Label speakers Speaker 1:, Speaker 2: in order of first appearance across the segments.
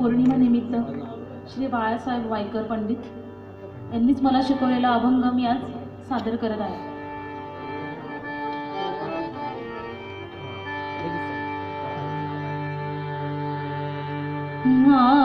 Speaker 1: पौर्णिमेनिमित्त श्री बाळासाहेब वायकर पंडित यांनीच मला शिकवलेला अभंग मी आज सादर करत आहे.
Speaker 2: हा.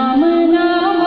Speaker 2: രാമനാമ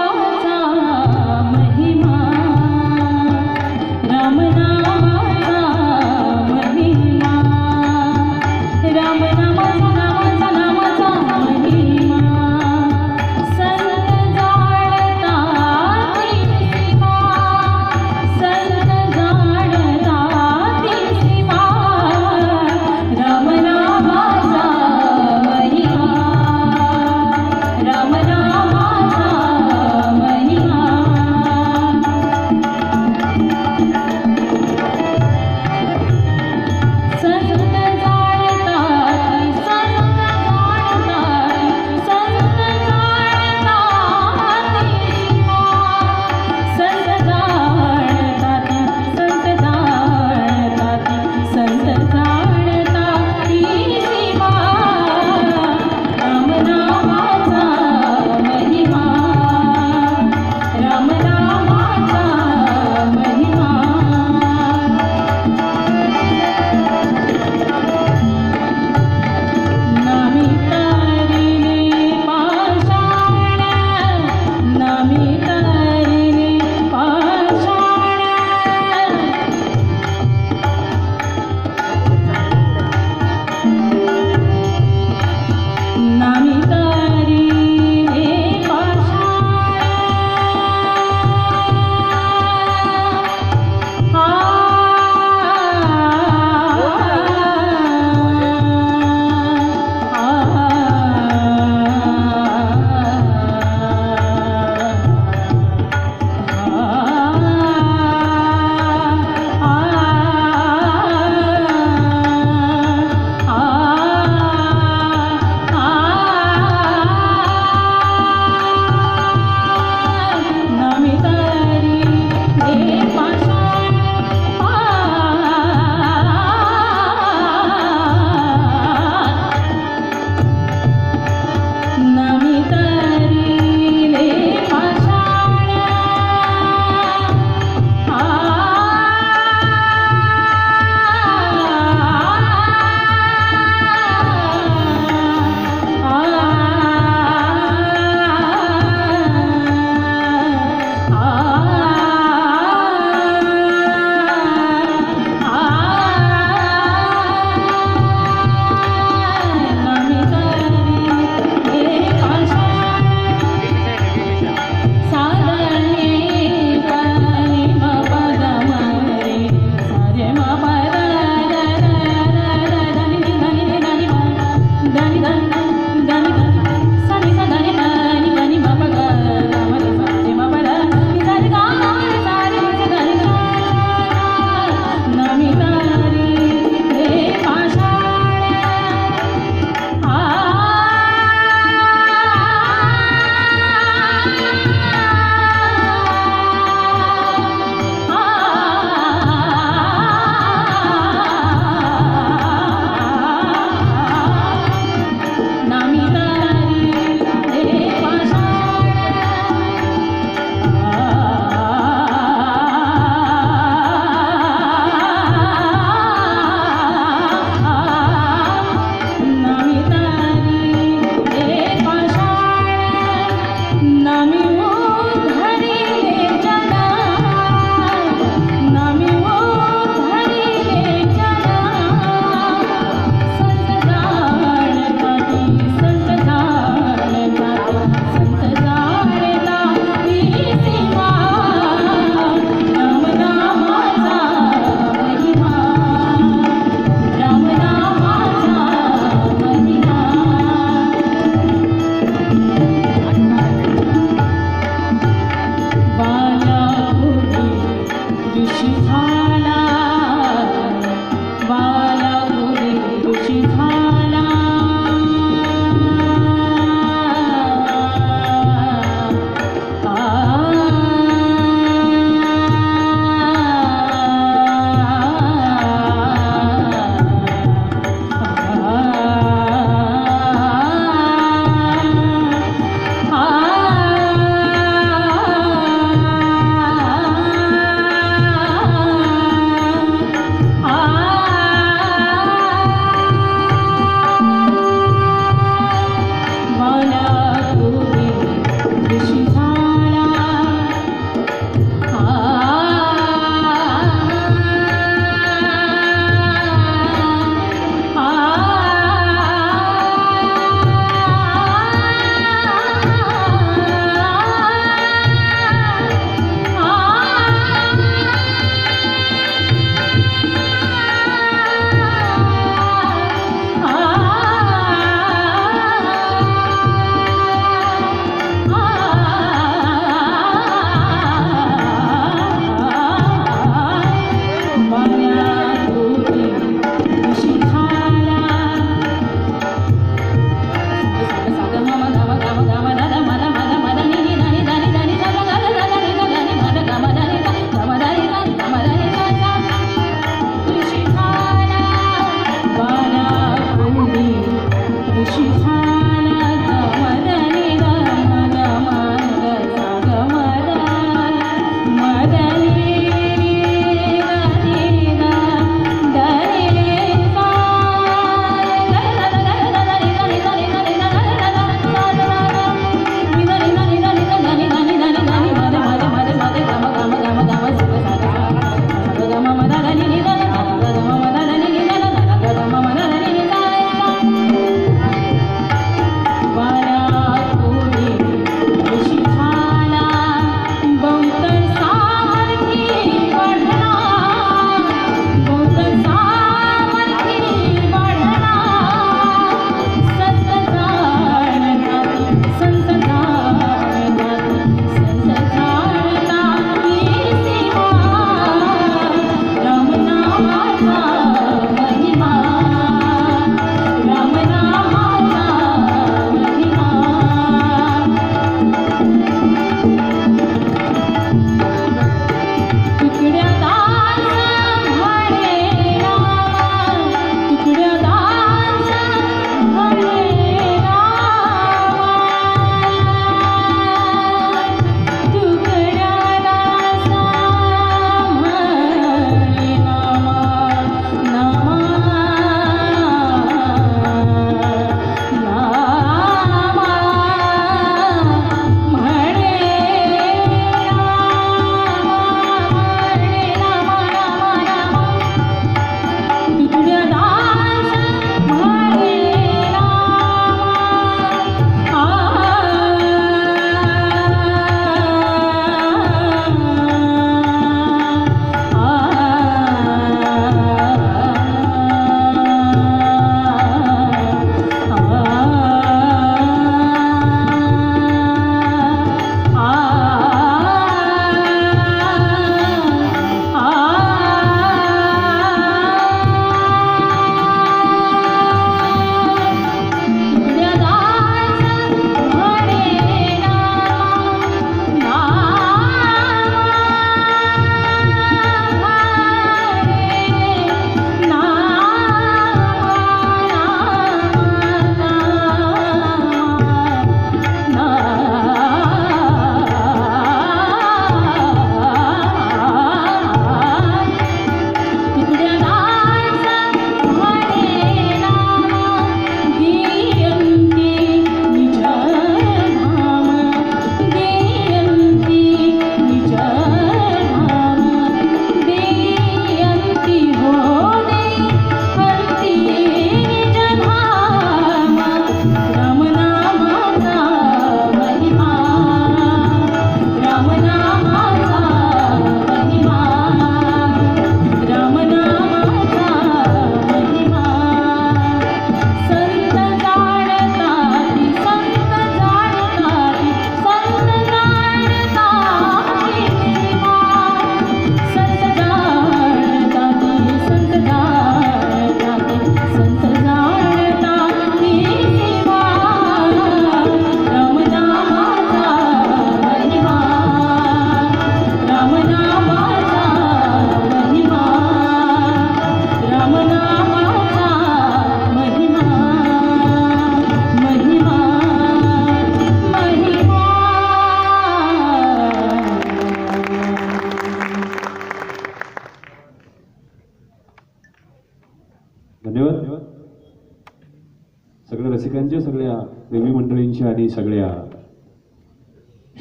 Speaker 2: देवी मंडळींच्या आणि सगळ्या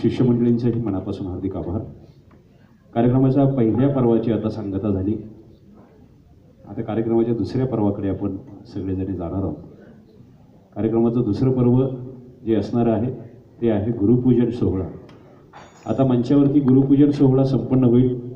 Speaker 2: शिष्यमंडळींच्याही मनापासून हार्दिक आभार. कार्यक्रमाच्या पहिल्या पर्वाची आता सांगता झाली. आता कार्यक्रमाच्या दुसऱ्या पर्वाकडे आपण सगळेजणी जाणार आहोत. कार्यक्रमाचं दुसरं पर्व जे असणार आहे ते आहे गुरुपूजन सोहळा. आता मंचावरती गुरुपूजन सोहळा संपन्न होईल.